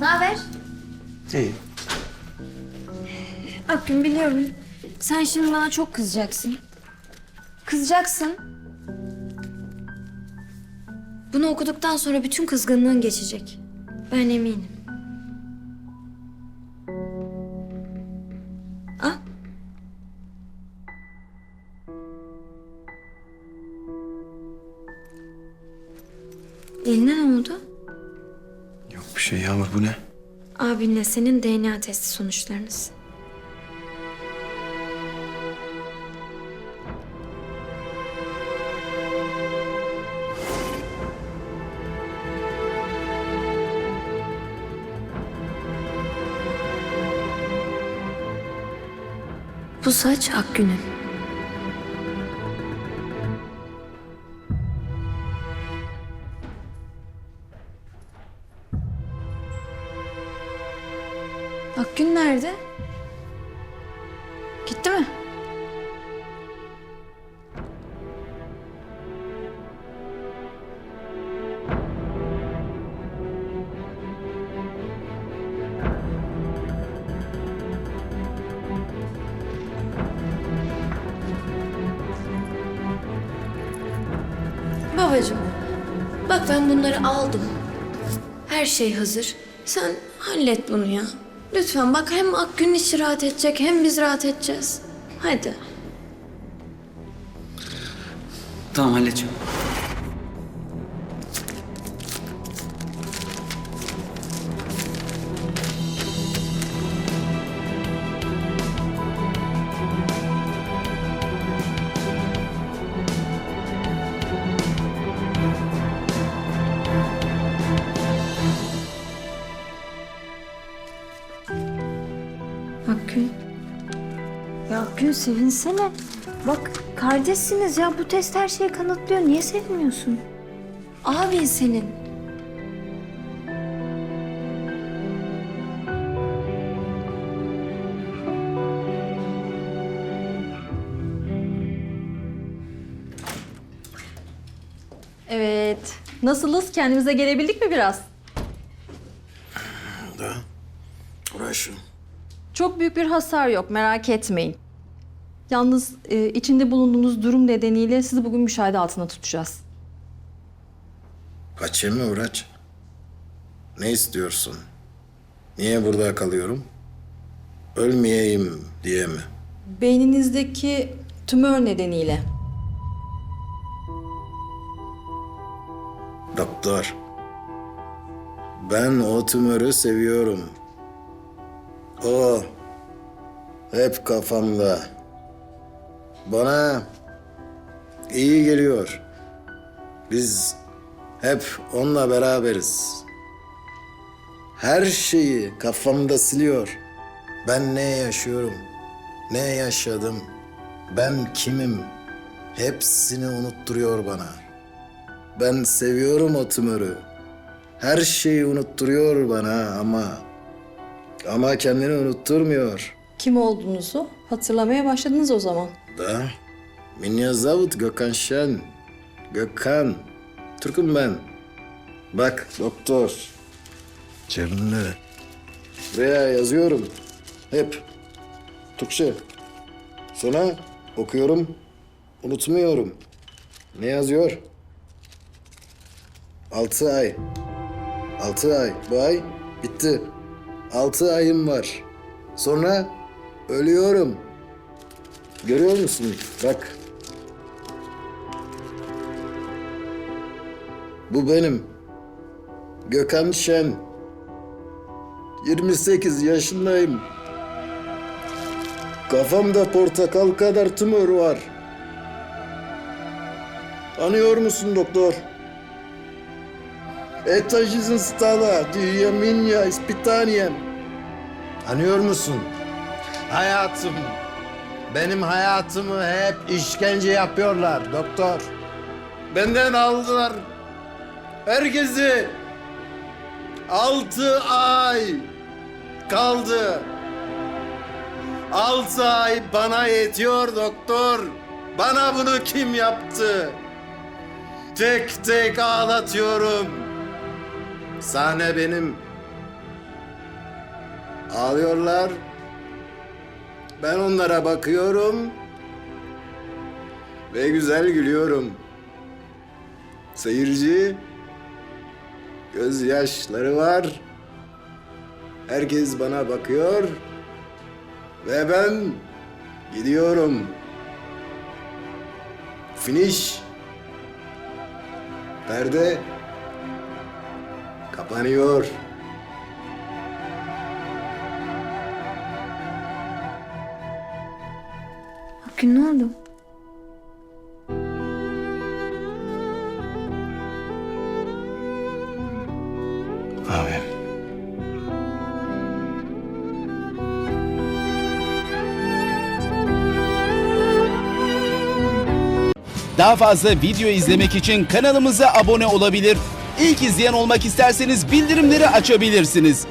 Ne haber? İyi. Akgün biliyorum. Sen şimdi bana çok kızacaksın. Kızacaksın. Bunu okuduktan sonra bütün kızgınlığın geçecek. Ben eminim. Al. Eline ne oldu? Şey Yağmur bu ne? Abinle senin DNA testi sonuçlarınız. Bu saç Akgün'ün. Akgün nerede? Gitti mi? Babacığım, bak ben bunları aldım. Her şey hazır. Sen hallet bunu ya. Lütfen bak hem Akgün içi rahat edecek hem biz rahat edeceğiz. Hadi. Tamam halledeceğim. Ya Akgün sevinsene. Bak kardeşsiniz ya bu test her şeyi kanıtlıyor. Niye sevinmiyorsun? Abin senin. Evet. Nasılız? Kendimize gelebildik mi biraz? Da uğraşın. Çok büyük bir hasar yok, merak etmeyin. Yalnız e, içinde bulunduğunuz durum nedeniyle sizi bugün müşahede altına tutacağız. Kaçayım mı Uğraç? Ne istiyorsun? Niye burada kalıyorum? Ölmeyeyim diye mi? Beyninizdeki tümör nedeniyle. Doktor. Ben o tümörü seviyorum. O hep kafamda. Bana iyi geliyor. Biz hep onunla beraberiz. Her şeyi kafamda siliyor. Ben ne yaşıyorum? Ne yaşadım? Ben kimim? Hepsini unutturuyor bana. Ben seviyorum o tümörü. Her şeyi unutturuyor bana ama... Ama kendini unutturmuyor. Kim olduğunuzu hatırlamaya başladınız o zaman. Da. Меня зовут Gökhan Şen. Gökhan. Türk'üm ben. Bak doktor. Cebimde. Buraya yazıyorum. Hep. Türkçe. Sonra okuyorum. Unutmuyorum. Ne yazıyor? Altı ay. Altı ay. Bu ay bitti. Altı ayım var. Sonra ölüyorum. Görüyor musun? Bak. Bu benim. Gökhan Şen. 28 yaşındayım. Kafamda portakal kadar tümör var. Anıyor musun doktor? Это жизнь стала для меня испытанием. Anıyor musun? Hayatım. benim hayatımı hep işkence yapıyorlar doktor. Benden aldılar. Herkesi. Altı ay kaldı. Altı ay bana yetiyor doktor. Bana bunu kim yaptı? Tek tek ağlatıyorum. Sahne benim. Ağlıyorlar. Ben onlara bakıyorum. Ve güzel gülüyorum. Seyirci gözyaşları var. Herkes bana bakıyor. Ve ben gidiyorum. Finish. Perde kapanıyor. Akgün ne oldu? Abi. Daha fazla video izlemek için kanalımıza abone olabilir. İlk izleyen olmak isterseniz bildirimleri açabilirsiniz.